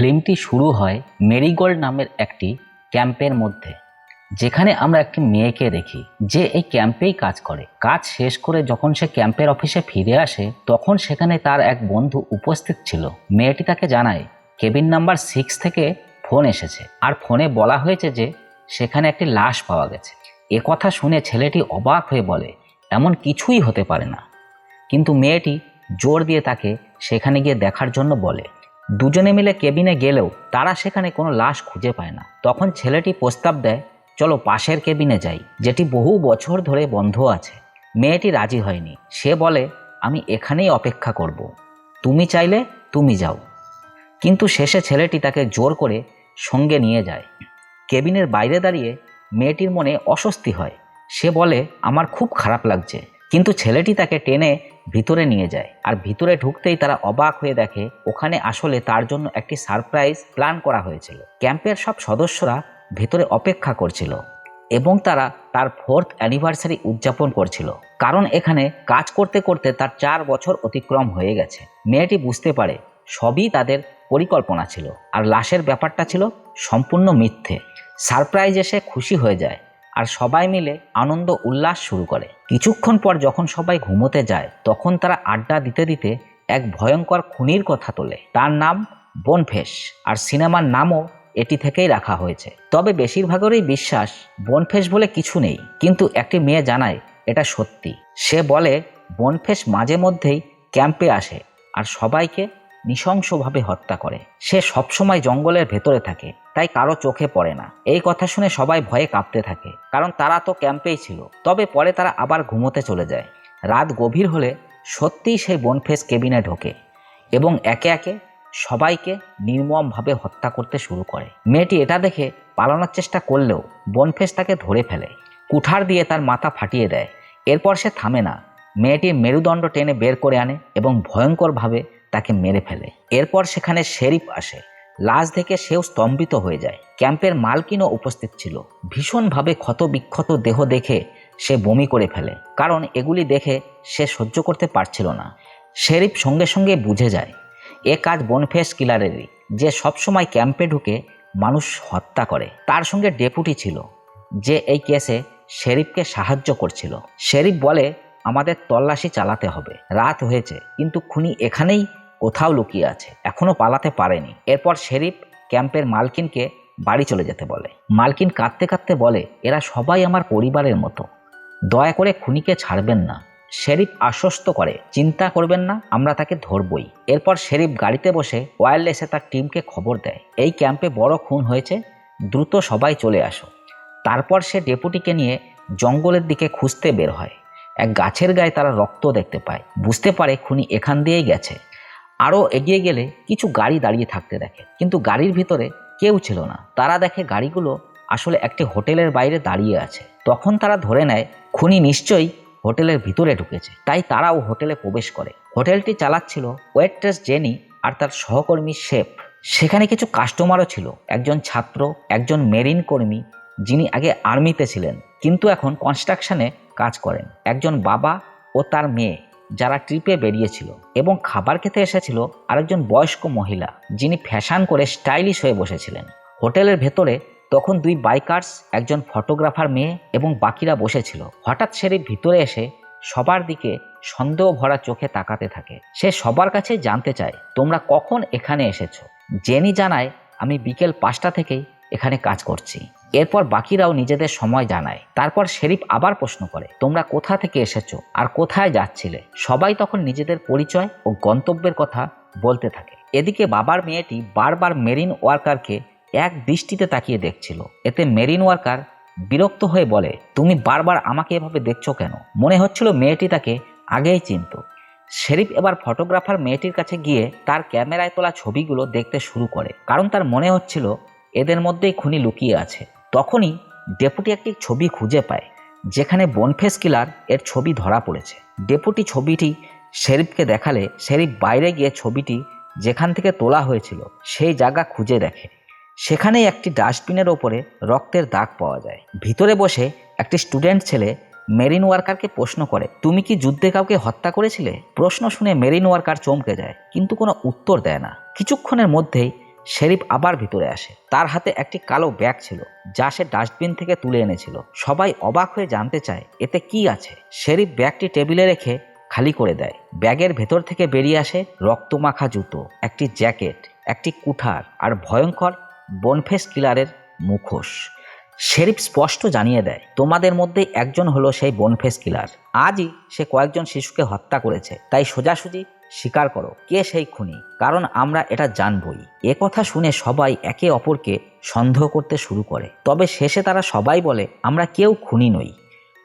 ফিল্মটি শুরু হয় মেরিগোল্ড নামের একটি ক্যাম্পের মধ্যে, যেখানে আমরা একটি মেয়েকে দেখি। যে এই ক্যাম্পেই কাজ করে। কাজ শেষ করে যখন সে ক্যাম্পের অফিসে ফিরে আসে, তখন সেখানে তার এক বন্ধু উপস্থিত ছিল। মেয়েটি তাকে জানায়, কেবিন নাম্বার সিক্স থেকে ফোন এসেছে। আর ফোনে বলা হয়েছে যে, সেখানে একটি লাশ পাওয়া গেছে। এ কথা শুনে ছেলেটি অবাক হয়ে বলে, এমন কিছুই হতে পারে না। কিন্তু মেয়েটি জোর দিয়ে তাকে সেখানে গিয়ে দেখার জন্য বলে। দুজনে মিলে কেবিনে গেলেও তারা সেখানে কোনো লাশ খুঁজে পায় না। তখন ছেলেটি প্রস্তাব দেয়, চলো পাশের কেবিনে যাই, যেটি বহু বছর ধরে বন্ধ আছে। মেয়েটি রাজি হয়নি। সে বলে, আমি এখানেই অপেক্ষা করব। তুমি চাইলে তুমি যাও। কিন্তু শেষে ছেলেটি তাকে জোর করে সঙ্গে নিয়ে যায়। কেবিনের বাইরে দাঁড়িয়ে মেয়েটির মনে অস্বস্তি হয়। সে বলে, আমার খুব খারাপ লাগছে। কিন্তু ছেলেটি তাকে টেনে ভিতরে নিয়ে যায় আর ভিতরে ঢুকতেই তারা অবাক হয়ে দেখে ওখানে আসলে তার জন্য একটি সারপ্রাইজ প্ল্যান করা হয়েছিল। ক্যাম্পের সব সদস্যরা ভেতরে অপেক্ষা করছিল এবং তারা তার ফোর্থ অ্যানিভার্সারি উদযাপন করছিল। কারণ এখানে কাজ করতে করতে তার চার বছর অতিক্রম হয়ে গেছে। মেয়েটি বুঝতে পারে সবই তাদের পরিকল্পনা ছিল। আর লাশের ব্যাপারটা ছিল সম্পূর্ণ মিথ্যে। সারপ্রাইজ এসে খুশি হয়ে যায়। আর সবাই মিলে আনন্দ উল্লাস শুরু করে। কিছুক্ষণ পর যখন সবাই ঘুমোতে যায়, তখন তারা আড্ডা দিতে দিতে এক ভয়ঙ্কর খুনির কথা তোলে। তার নাম বনফেস আর সিনেমার নামও এটি থেকেই রাখা হয়েছে। তবে বেশিরভাগেরই বিশ্বাস বনফেস বলে কিছু নেই, কিন্তু একটি মেয়ে জানায় এটা সত্যি। সে বলে বনফেস মাঝে মধ্যেই ক্যাম্পে আসে, আর সবাইকে নৃশংসভাবে হত্যা করে। সে সবসময় জঙ্গলের ভেতরে থাকে, তাই কারও চোখে পড়ে না। এই কথা শুনে সবাই ভয়ে কাঁপতে থাকে, কারণ তারা তো ক্যাম্পেই ছিল। তবে পরে তারা আবার ঘুমোতে চলে যায়। রাত গভীর হলে সত্যিই সেই বনফেস কেবিনে ঢোকে এবং একে একে সবাইকে নির্মমভাবে হত্যা করতে শুরু করে। মেয়েটি এটা দেখে পালানোর চেষ্টা করলেও বনফেস তাকে ধরে ফেলে। কুঠার দিয়ে তার মাথা ফাটিয়ে দেয়। এরপর সে থামে না। মেয়েটির মেরুদণ্ড টেনে বের করে আনে এবং ভয়ঙ্করভাবে তাকে মেরে ফেলে। এরপর সেখানে শেরিফ আসে। লাশ দেখে সেও স্তম্ভিত হয়ে যায়। ক্যাম্পের মালকিনও উপস্থিত ছিল। ভীষণভাবে ক্ষত বিক্ষত দেহ দেখে সে বমি করে ফেলে। কারণ এগুলি দেখে সে সহ্য করতে পারছিল না। শেরিফ সঙ্গে সঙ্গে বুঝে যায়, এ কাজ বনফেস কিলারেরই, যে সবসময় ক্যাম্পে ঢুকে মানুষ হত্যা করে। তার সঙ্গে ডেপুটি ছিল, যে এই কেসে শেরিফকে সাহায্য করছিল। শেরিফ বলে, আমাদের তল্লাশি চালাতে হবে। রাত হয়েছে, কিন্তু খুনি এখানেই কোথাও লুকিয়ে আছে এখনও পালাতে পারেনি। এরপর শেরিফ ক্যাম্পের মালকিনকে বাড়ি চলে যেতে বলে। মালকিন কাঁদতে কাঁদতে বলে, এরা সবাই আমার পরিবারের মতো। দয়া করে খুনিকে ছাড়বেন না। শেরিফ আশ্বস্ত করে, চিন্তা করবেন না, আমরা তাকে ধরবই। এরপর শেরিফ গাড়িতে বসে ওয়্যারলেসে তার টিমকে খবর দেয়, এই ক্যাম্পে বড় খুন হয়েছে, দ্রুত সবাই চলে আসো। তারপর সে ডেপুটিকে নিয়ে জঙ্গলের দিকে খুঁজতে বের হয়। এক গাছের গায়ে তারা রক্ত দেখতে পায়। বুঝতে পারে খুনি এখান দিয়েই গেছে। আরও এগিয়ে গেলে কিছু গাড়ি দাঁড়িয়ে থাকতে দেখে। কিন্তু গাড়ির ভিতরে কেউ ছিল না। তারা দেখে গাড়িগুলো আসলে একটি হোটেলের বাইরে দাঁড়িয়ে আছে। তখন তারা ধরে নেয়, খুনি নিশ্চয়ই হোটেলের ভিতরে ঢুকেছে। তাই তারাও হোটেলে প্রবেশ করে। হোটেলটি চালাচ্ছিল ওয়েট্রেস জেনি আর তার সহকর্মী শেফ। সেখানে কিছু কাস্টমারও ছিল। একজন ছাত্র, একজন মেরিন কর্মী, যিনি আগে আর্মিতে ছিলেন, কিন্তু এখন কনস্ট্রাকশনে কাজ করেন। একজন বাবা ও তার মেয়ে। যারা ট্রিপে বেরিয়েছিল এবং খাবার খেতে এসেছিল আরেকজন বয়স্ক মহিলা, যিনি ফ্যাশন করে স্টাইলিশ হয়ে বসেছিলেন। হোটেলের ভেতরে তখন দুই বাইকার্স একজন ফটোগ্রাফার মেয়ে এবং বাকিরা বসেছিল। হঠাৎ শেরিফ ভিতরে এসে সবার দিকে সন্দেহ ভরা চোখে তাকাতে থাকে। সে সবার কাছে জানতে চায়, তোমরা কখন এখানে এসেছ? জেনি জানায়, আমি বিকেল পাঁচটা থেকেই এখানে কাজ করছি। এরপর বাকিরাও নিজেদের সময় জানায়। তারপর শেরিফ আবার প্রশ্ন করে, তোমরা কোথা থেকে এসেছ? আর কোথায় যাচ্ছিলে? সবাই তখন নিজেদের পরিচয় ও গন্তব্যের কথা বলতে থাকে। এদিকে বাবার মেয়েটি বারবার মেরিন ওয়ার্কারকে এক দৃষ্টিতে তাকিয়ে দেখছিল। এতে মেরিন ওয়ার্কার বিরক্ত হয়ে বলে, তুমি বারবার আমাকে এভাবে দেখছ কেন? মনে হচ্ছিল মেয়েটি তাকে আগেই চিনত। শেরিফ এবার ফটোগ্রাফার মেয়েটির কাছে গিয়ে তার ক্যামেরায় তোলা ছবিগুলো দেখতে শুরু করে, কারণ তার মনে হচ্ছিল এদের মধ্যেই খুনি লুকিয়ে আছে। তখনই ডেপুটি একটি ছবি খুঁজে পায়, যেখানে বনফেস কিলার এর ছবি ধরা পড়েছে। ডেপুটি ছবিটি শেরিফকে দেখালে শেরিফ বাইরে গিয়ে ছবিটি যেখান থেকে তোলা হয়েছিল সেই জায়গা খুঁজে দেখে। সেখানেই একটি ডাস্টবিনের ওপরে রক্তের দাগ পাওয়া যায়। ভিতরে বসে একটি স্টুডেন্ট ছেলে মেরিন ওয়ার্কারকে প্রশ্ন করে, তুমি কি যুদ্ধে কাউকে হত্যা করেছিলে? প্রশ্ন শুনে মেরিন ওয়ার্কার চমকে যায়, কিন্তু কোনো উত্তর দেয় না। কিছুক্ষণের মধ্যেই শেরিফ আবার ভিতরে আসে। তার হাতে একটি কালো ব্যাগ ছিল, যা সে ডাস্টবিন থেকে তুলে এনেছিল। সবাই অবাক হয়ে জানতে চায়, এতে কি আছে? শেরিফ ব্যাগটি টেবিলে রেখে খালি করে দেয়। ব্যাগের ভেতর থেকে বেরিয়ে আসে রক্তমাখা জুতো, একটি জ্যাকেট, একটি কুঠার আর ভয়ঙ্কর বনফেস কিলারের মুখোশ। শেরিফ স্পষ্ট জানিয়ে দেয়, তোমাদের মধ্যে একজন হলো সেই বনফেস কিলার। আজই সে কয়েকজন শিশুকে হত্যা করেছে, তাই সোজাসুজি স্বীকার করো, কে সেই খুনি? কারণ আমরা এটা জানবই। এ কথা শুনে সবাই একে অপরকে সন্দেহ করতে শুরু করে। তবে শেষে তারা সবাই বলে, আমরা কেউ খুনি নই।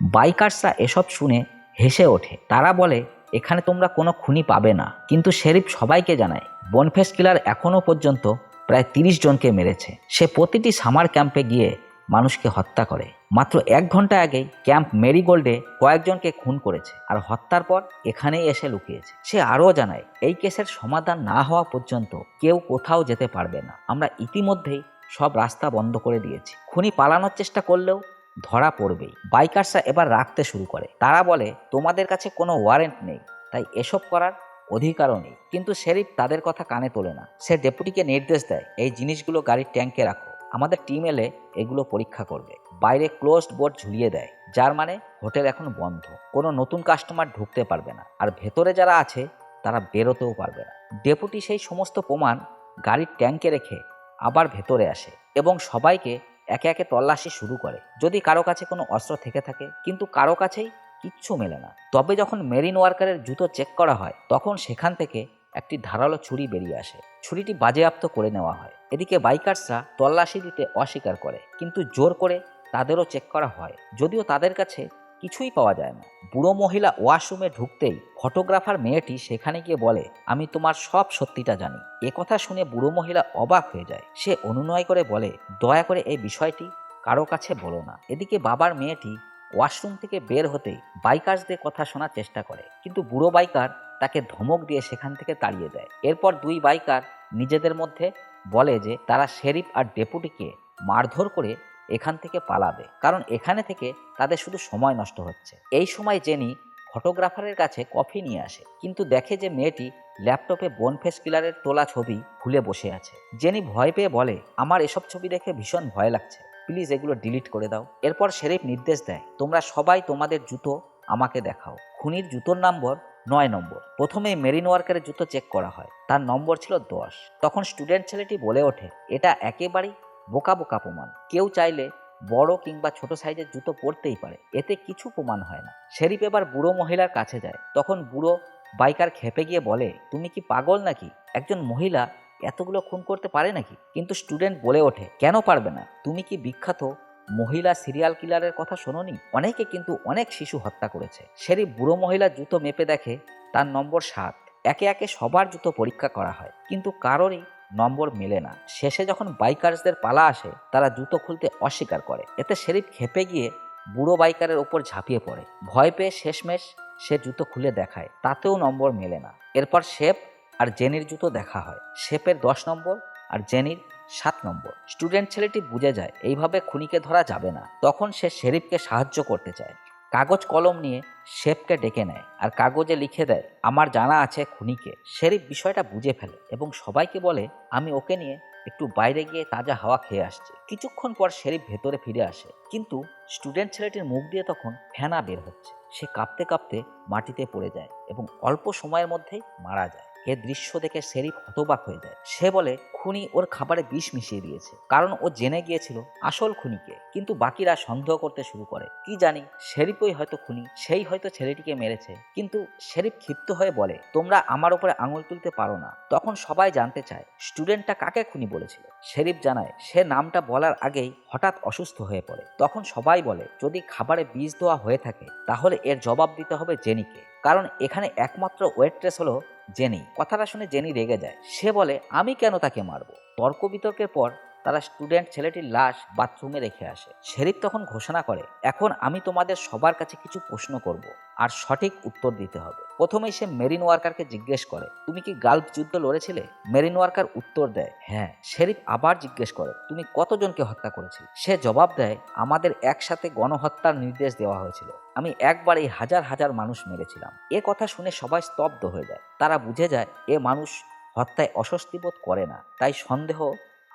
বাইকার্সরা এসব শুনে হেসে ওঠে। তারা বলে, এখানে তোমরা কোনো খুনি পাবে না। কিন্তু শেরিফ সবাইকে জানায়, বনফেস কিলার এখনও পর্যন্ত প্রায় তিরিশ জনকে মেরেছে। সে প্রতিটি সামার ক্যাম্পে গিয়ে মানুষকে হত্যা করে। মাত্র এক ঘণ্টা আগেই ক্যাম্প মেরিগোল্ডে কয়েকজনকে খুন করেছে আর হত্যার পর এখানেই এসে লুকিয়েছে। সে আরও জানায়, এই কেসের সমাধান না হওয়া পর্যন্ত কেউ কোথাও যেতে পারবে না। আমরা ইতিমধ্যেই সব রাস্তা বন্ধ করে দিয়েছি। খুনি পালানোর চেষ্টা করলেও ধরা পড়বেই। বাইকার্সরা এবার রাখতে শুরু করে। তারা বলে, তোমাদের কাছে কোনো ওয়ারেন্ট নেই। তাই এসব করার অধিকারও নেই কিন্তু শেরিফ তাদের কথা কানে তোলে না। সে ডেপুটিকে নির্দেশ দেয়, এই জিনিসগুলো গাড়ির ট্যাঙ্কে রাখো। আমাদের টিম এলে এগুলো পরীক্ষা করবে। বাইরে ক্লোজড বোর্ড ঝুলিয়ে দেয়, যার মানে হোটেল এখন বন্ধ। কোনো নতুন কাস্টমার ঢুকতে পারবে না। আর ভেতরে যারা আছে, তারা বেরোতেও পারবে না। ডেপুটি সেই সমস্ত প্রমাণ গাড়ির ট্যাঙ্কে রেখে আবার ভেতরে আসে এবং সবাইকে একে একে তল্লাশি শুরু করে। যদি কারও কাছে কোনো অস্ত্র থেকে থাকে, কিন্তু কারও কাছেই কিচ্ছু মেলে না। তবে যখন মেরিন ওয়ার্কারের জুতো চেক করা হয়, তখন সেখান থেকে একটি ধারালো ছুরি বেরিয়ে আসে। ছুরিটি বাজেয়াপ্ত করে নেওয়া হয়। এদিকে বাইকার্সরা তল্লাশি দিতে অস্বীকার করে, কিন্তু জোর করে তাদেরও চেক করা হয়। যদিও তাদের কাছে কিছুই পাওয়া যায় না। বুড়ো মহিলা ওয়াশরুমে ঢুকতেই ফটোগ্রাফার মেয়েটি সেখানে গিয়ে বলে, আমি তোমার সব সত্যিটা জানি। এ কথা শুনে বুড়ো মহিলা অবাক হয়ে যায়। সে অনুনয় করে বলে, দয়া করে এই বিষয়টি কারও কাছে বলো না। এদিকে বাবার মেয়েটি ওয়াশরুম থেকে বের হতেই বাইকার্সদের কথা শোনার চেষ্টা করে, কিন্তু বুড়ো বাইকার তাকে ধমক দিয়ে সেখান থেকে তাড়িয়ে দেয়। এরপর দুই বাইকার নিজেদের মধ্যে বলে যে তারা শেরিফ আর ডেপুটিকে মারধর করে এখান থেকে পালাবে। কারণ এখানে থেকে তাদের শুধু সময় নষ্ট হচ্ছে। এই সময় জেনি ফটোগ্রাফারের কাছে কফি নিয়ে আসে। কিন্তু দেখে যে মেয়েটি ল্যাপটপে বনফেস কিলারের তোলা ছবি খুলে বসে আছে। জেনি ভয় পেয়ে বলে, আমার এসব ছবি দেখে ভীষণ ভয় লাগছে। প্লিজ এগুলো ডিলিট করে দাও। এরপর শেরিফ নির্দেশ দেয়, তোমরা সবাই তোমাদের জুতো আমাকে দেখাও। খুনির জুতোর নম্বর নয় নম্বর। প্রথমে মেরিন ওয়ার্কারের জুতো চেক করা হয়। তার নম্বর ছিল দশ। তখন স্টুডেন্ট ছেলেটি বলে ওঠে, এটা একেবারেই বোকা বোকা প্রমাণ। কেউ চাইলে বড় কিংবা ছোট সাইজের জুতো পরতেই পারে। এতে কিছু প্রমাণ হয় না। শেরিফ এবার বুড়ো মহিলার কাছে যায়। তখন বুড়ো বাইকার খেপে গিয়ে বলে, তুমি কি পাগল নাকি? একজন মহিলা এতগুলো খুন করতে পারে নাকি? কিন্তু স্টুডেন্ট বলে ওঠে, কেন পারবে না? তুমি কি বিখ্যাত মহিলা সিরিয়াল কিলারের কথা শোনোনি? অনেকে কিন্তু অনেক শিশু হত্যা করেছে। শেরিফ বুড়ো মহিলার জুতো মেপে দেখে তার নম্বর সাত। একে একে সবার জুতো পরীক্ষা করা হয়, কিন্তু কারোরই নম্বর মেলে না। শেষে যখন বাইকার্সদের পালা আসে, তারা জুতো খুলতে অস্বীকার করে। এতে শেরিফ খেপে গিয়ে বুড়ো বাইকারের ওপর ঝাঁপিয়ে পড়ে। ভয় পেয়ে শেষমেশ সে জুতো খুলে দেখায়, তাতেও নম্বর মেলে না। এরপর শেপ আর জেনির জুতো দেখা হয়। শেপের দশ নম্বর আর জেনির সাত নম্বর স্টুডেন্ট ছেলেটি বুঝে যায় এইভাবে খুনিকে ধরা যাবে না। তখন সে শেরিফকে সাহায্য করতে চায়। কাগজ কলম নিয়ে শেফকে ডেকে নেয় আর কাগজে লিখে দেয়, আমার জানা আছে খুনিকে। শেরিফ বিষয়টা বুঝে ফেলে এবং সবাইকে বলে, আমি ওকে নিয়ে একটু বাইরে গিয়ে তাজা হাওয়া খেয়ে আসছি। কিছুক্ষণ পর শেরিফ ভেতরে ফিরে আসে। কিন্তু স্টুডেন্ট ছেলেটির মুখ দিয়ে তখন ফেনা বের হচ্ছে। সে কাঁপতে কাঁপতে মাটিতে পড়ে যায় এবং অল্প সময়ের মধ্যেই মারা যায়। এ দৃশ্য দেখে শেরিফ হতবাক হয়ে যায়। সে বলে, খুনি ওর খাবারে বিষ মিশিয়ে দিয়েছে। কারণ ও জেনে গিয়েছিল আসল খুনিকে। কিন্তু বাকিরা সন্দেহ করতে শুরু করে। কি জানি, শেরিফই হয়তো খুনি, সেই হয়তো ছেলেটিকে মেরেছে। কিন্তু শেরিফ ক্ষিপ্ত হয়ে বলে, তোমরা আমার উপরে আঙুল তুলতে পারো না। তখন সবাই জানতে চায়, স্টুডেন্টটা কাকে খুনি বলেছিল? শেরিফ জানায়, সে নামটা বলার আগেই হঠাৎ অসুস্থ হয়ে পড়ে। তখন সবাই বলে, যদি খাবারে বিষ দেওয়া হয়ে থাকে, তাহলে এর জবাব দিতে হবে জেনিকে। কারণ এখানে একমাত্র ওয়েট্রেস হলো জেনি, কথাটা শুনে জেনি রেগে যায়। সে বলে, আমি কেন তাকে মারব? তর্ক বিতর্কের পর তারা স্টুডেন্ট ছেলেটির লাশ বাথরুমে রেখে আসে। শেরিফ তখন ঘোষণা করে, এখন আমি তোমাদের সবার কাছে কিছু প্রশ্ন করব আর সঠিক উত্তর দিতে হবে। প্রথমেই সে মেরিন ওয়ার্কারকে জিজ্ঞেস করে, তুমি কি গালফ যুদ্ধ লড়েছিলে? মেরিন ওয়ার্কার উত্তর দেয় হ্যাঁ। শেরিফ আবার জিজ্ঞেস করে, তুমি কতজনকে হত্যা করেছিলে? সে জবাব দেয়, আমাদের একসাথে গণহত্যার নির্দেশ দেওয়া হয়েছিল। আমি একবারেই হাজার হাজার মানুষ মেরেছিলাম। এ কথা শুনে সবাই স্তব্ধ হয়ে যায়। তারা বুঝে যায়, এ মানুষ হত্যায় অস্বস্তি বোধ করে না, তাই সন্দেহ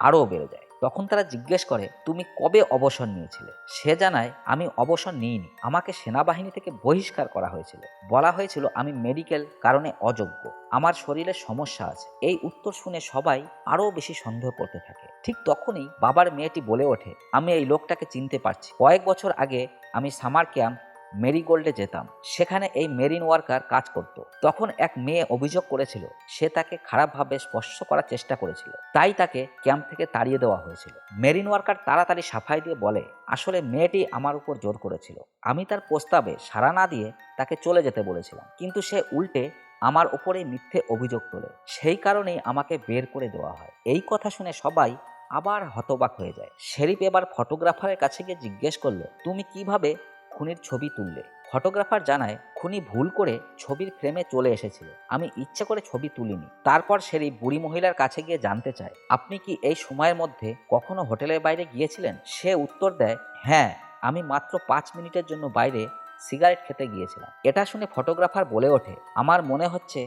আরও বেড়ে যায়। তখন তারা জিজ্ঞেস করে, তুমি কবে অবসর নিয়েছিলে? সে জানায়, আমি অবসর নিইনি। আমাকে সেনাবাহিনী থেকে বহিষ্কার করা হয়েছিল। বলা হয়েছিল আমি মেডিকেল কারণে অযোগ্য। আমার শরীরে সমস্যা আছে। এই উত্তর শুনে সবাই আরও বেশি সন্দেহ করতে থাকে। ঠিক তখনই বাবার মেয়েটি বলে ওঠে, আমি এই লোকটাকে চিনতে পারছি। কয়েক বছর আগে আমি সামার ক্যাম্প মেরিগোল্ডে যেতাম। সেখানে এই মেরিন ওয়ার্কার কাজ করত। তখন এক মেয়ে অভিযোগ করেছিল, সে তাকে খারাপভাবে স্পর্শ করার চেষ্টা করেছিল। তাই তাকে ক্যাম্প থেকে তাড়িয়ে দেওয়া হয়েছিল। মেরিন ওয়ার্কার তাড়াতাড়ি সাফাই দিয়ে বলে, আসলে মেয়েটি আমার উপর জোর করেছিল। আমি তার প্রস্তাবে সাড়া না দিয়ে তাকে চলে যেতে বলেছিলাম। কিন্তু সে উল্টে আমার উপরেই মিথ্যে অভিযোগ তোলে। সেই কারণেই আমাকে বের করে দেওয়া হয়। এই কথা শুনে সবাই আবার হতবাক হয়ে যায়। শেরিফ এবার ফটোগ্রাফারের কাছে গিয়ে জিজ্ঞেস করল, তুমি কীভাবে খুনির ছবি তুললে। ফটোগ্রাফার জানায়, খুনি ভুল করে ছবির ফ্রেমে চলে এসেছিল। আমি ইচ্ছে করে ছবি তুলিনি। তারপর শেরিফ বুড়ি মহিলার কাছে গিয়ে জানতে চায়, আপনি কি এই সময়ের মধ্যে কখনো হোটেলের বাইরে গিয়েছিলেন? সে উত্তর দেয় হ্যাঁ আমি মাত্র পাঁচ মিনিটের জন্য বাইরে সিগারেট খেতে গিয়েছিলাম। এটা শুনে ফটোগ্রাফার বলে ওঠে, আমার মনে হচ্ছে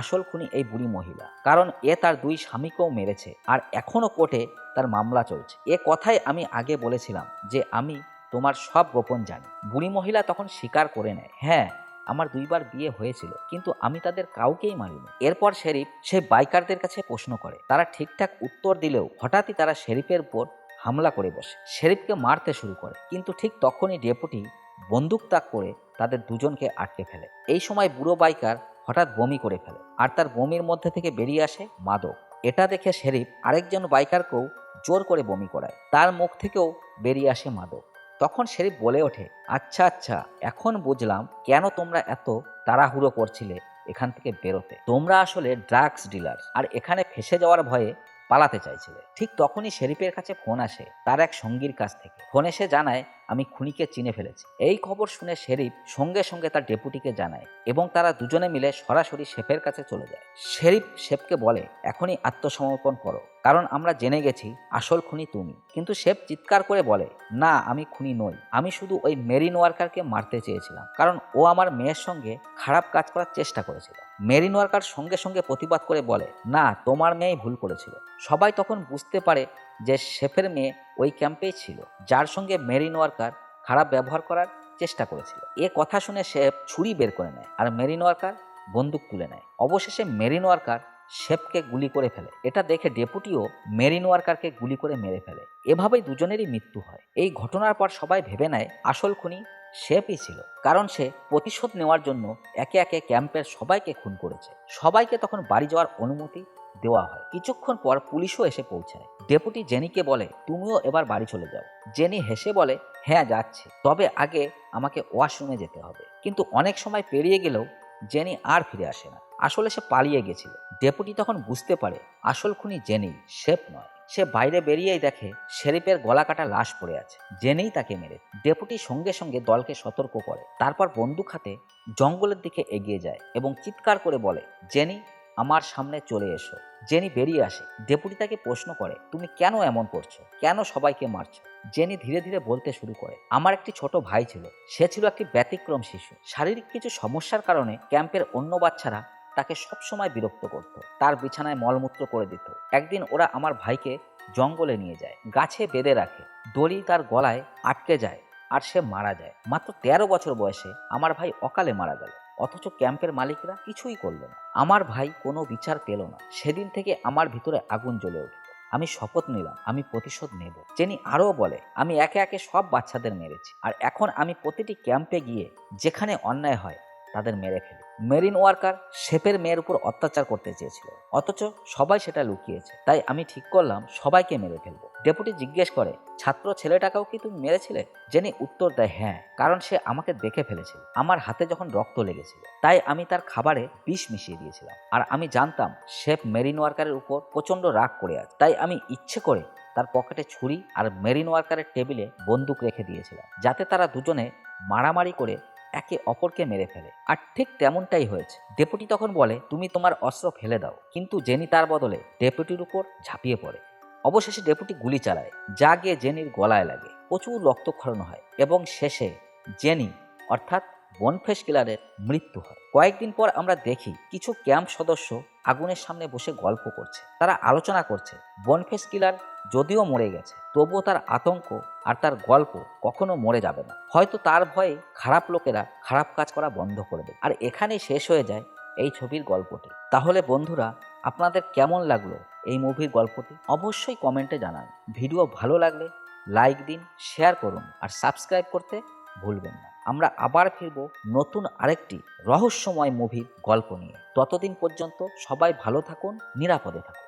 আসল খুনি এই বুড়ি মহিলা, কারণ এ তার দুই স্বামীকেও মেরেছে, আর এখনও কোর্টে তার মামলা চলছে। এ কথাই আমি আগে বলেছিলাম যে আমি তোমার সব গোপন জানি। বুড়ি মহিলা তখন স্বীকার করে নেয় হ্যাঁ আমার দুইবার বিয়ে হয়েছিল, কিন্তু আমি তাদের কাউকেই মারিনি। এরপর শেরিফ সে বাইকারদের কাছে প্রশ্ন করে। তারা ঠিকঠাক উত্তর দিলেও হঠাৎই তারা শেরিফের উপর হামলা করে বসে। শেরিফকে মারতে শুরু করে, কিন্তু ঠিক তখনই ডেপুটি বন্দুক তাক করে তাদের দুজনকে আটকে ফেলে। এই সময় বুড়ো বাইকার হঠাৎ বমি করে ফেলে, আর তার বমির মধ্যে থেকে বেরিয়ে আসে মাদক। এটা দেখে শেরিফ আরেকজন বাইকারকেও জোর করে বমি করায়। তার মুখ থেকেও বেরিয়ে আসে মাদক। তখন শেরিফ বলে ওঠে আচ্ছা আচ্ছা এখন বুঝলাম কেন তোমরা এত তাড়াহুড়ো করছিলে এখান থেকে বেরোতে। তোমরা আসলে ড্রাগস ডিলার আর এখানে ফেসে যাওয়ার ভয়ে পালাতে চাইছিলে। ঠিক তখনই শেরিফের কাছে ফোন আসে তার এক সঙ্গীর কাছ থেকে। ফোনে সে জানায় আমি খুনিকে চিনে ফেলেছি। এই খবর শুনে শেরিফ সঙ্গে সঙ্গে তার ডেপুটিকে জানায় এবং তারা দুজনে মিলে সরাসরি শেফের কাছে চলে যায়। শেরিফ শেফকে বলে, এখনই আত্মসমর্পণ করো, কারণ আমরা জেনে গেছি আসল খুনি তুমি। কিন্তু শেফ চিৎকার করে বলে, না, আমি খুনি নই। আমি শুধু ওই মেরিন ওয়ার্কারকে মারতে চেয়েছিলাম, কারণ ও আমার মেয়ের সঙ্গে খারাপ কাজ করার চেষ্টা করেছিল। মেরিন ওয়ার্কার সঙ্গে সঙ্গে প্রতিবাদ করে বলে, না, তোমার মেয়েই ভুল করেছিল। সবাই তখন বুঝতে পারে যে শেফের মেয়ে ওই ক্যাম্পেই ছিল, যার সঙ্গে মেরিন ওয়ার্কার খারাপ ব্যবহার করার চেষ্টা করেছিল। এ কথা শুনে শেফ ছুরি বের করে নেয় আর মেরিন ওয়ার্কার বন্দুক তুলে নেয়। অবশেষে মেরিন ওয়ার্কার শেফকে গুলি করে ফেলে। এটা দেখে ডেপুটিও মেরিন ওয়ার্কারকে গুলি করে মেরে ফেলে। এভাবেই দুজনেরই মৃত্যু হয়। এই ঘটনার পর সবাই ভেবে নেয় আসল খুনি শেফই ছিল, কারণ সে প্রতিশোধ নেওয়ার জন্য একে একে ক্যাম্পের সবাইকে খুন করেছে। সবাইকে তখন বাড়ি যাওয়ার অনুমতি দেওয়া হয়। কিছুক্ষণ পর পুলিশও এসে পৌঁছায়। ডেপুটি জেনিকে বলে, তুমিও এবার বাড়ি চলে যাও। জেনি হেসে বলে হ্যাঁ যাচ্ছে। তবে আগে আমাকে ওয়াশরুমে যেতে হবে। কিন্তু অনেক সময় পেরিয়ে গেলেও জেনি আর ফিরে আসে না। আসলে সে পালিয়ে গেছিল। ডেপুটি তখন বুঝতে পারে, আসল খুনি জেনি, শেফ নয়। সে বাইরে বেরিয়েই দেখে শেরিফের গলা কাটা লাশ পড়ে আছে। জেনেই তাকে মেরে। ডেপুটি সঙ্গে সঙ্গে দলকে সতর্ক করে। তারপর বন্দুক হাতে জঙ্গলের দিকে এগিয়ে যায় এবং চিৎকার করে বলে, জেনি আমার সামনে চলে এসো। জেনি বেরিয়ে আসে। ডেপুটি তাকে প্রশ্ন করে, তুমি কেন এমন করছ? কেন সবাইকে মারছো? জেনি ধীরে ধীরে বলতে শুরু করে, আমার একটি ছোট ভাই ছিল। সে ছিল একটি ব্যতিক্রম শিশু। শারীরিক কিছু সমস্যার কারণে ক্যাম্পের অন্য বাচ্চারা তাকে সবসময় বিরক্ত করত। তার বিছানায় মলমূত্র করে দিত। একদিন ওরা আমার ভাইকে জঙ্গলে নিয়ে যায়। গাছে বেঁধে রাখে। দড়ি তার গলায় আটকে যায় আর সে মারা যায়। মাত্র তেরো বছর বয়সে আমার ভাই অকালে মারা গেল। অথচ ক্যাম্পের মালিকরা কিছুই করল না। আমার ভাই কোনো বিচার পেল না। সেদিন থেকে আমার ভিতরে আগুন জ্বলে উঠল। আমি শপথ নিলাম, আমি প্রতিশোধ নেব। যিনি আরও বলে, আমি একে একে সব বাচ্চাদের মেরেছি। আর এখন আমি প্রতিটি ক্যাম্পে গিয়ে যেখানে অন্যায় হয়, তাদের মেরে ফেলি। মেরিন ওয়ার্কার শেফের মেয়ের উপর অত্যাচার করতে চেয়েছিল। অথচ সবাই সেটা লুকিয়েছে। তাই আমি ঠিক করলাম, সবাইকে মেরে ফেলব। ডেপুটি জিজ্ঞেস করে, ছাত্র ছেলেটাকেও কি তুমি মেরেছিলে? জেনি উত্তর দেয় হ্যাঁ কারণ সে আমাকে দেখে ফেলেছিল। আমার হাতে যখন রক্ত লেগেছিল, তাই আমি তার খাবারে বিষ মিশিয়ে দিয়েছিলাম। আর আমি জানতাম শেফ মেরিন ওয়ার্কারের উপর প্রচণ্ড রাগ করে আছে। তাই আমি ইচ্ছে করে তার পকেটে ছুরি আর মেরিন ওয়ার্কারের টেবিলে বন্দুক রেখে দিয়েছিলাম, যাতে তারা দুজনে মারামারি করে একে অপরকে মেরে ফেলে। আর ঠিক তেমনটাই হয়েছে। ডেপুটি তখন বলে, তুমি তোমার অস্ত্র ফেলে দাও। কিন্তু জেনি তার বদলে ডেপুটির উপর ঝাঁপিয়ে পড়ে। অবশেষে ডেপুটি গুলি চালায়। যা গিয়ে জেনির গলায় লাগে। প্রচুর রক্তক্ষরণ হয়। এবং শেষে জেনি, অর্থাৎ বনফেস কিলারের মৃত্যু হয়। কয়েকদিন পর আমরা দেখি কিছু ক্যাম্প সদস্য আগুনের সামনে বসে গল্প করছে। তারা আলোচনা করছে বনফেস কিলার যদিও মরে গেছে, তবুও তার আতঙ্ক আর তার গল্প কখনো মরে যাবে না। হয়তো তার ভয়ে খারাপ লোকেরা খারাপ কাজ করা বন্ধ করে দেবে। আর এখানেই শেষ হয়ে যায় এই ছবির গল্পটি। তাহলে বন্ধুরা, আপনাদের কেমন লাগল এই মুভির গল্পটি? অবশ্যই কমেন্টে জানান। ভিডিও ভালো লাগলে লাইক দিন, শেয়ার করুন আর সাবস্ক্রাইব করতে ভুলবেন না। আমরা আবার ফিরব নতুন আরেকটি রহস্যময় মুভির গল্প নিয়ে। ততদিন পর্যন্ত সবাই ভালো থাকুন, নিরাপদে থাকুন।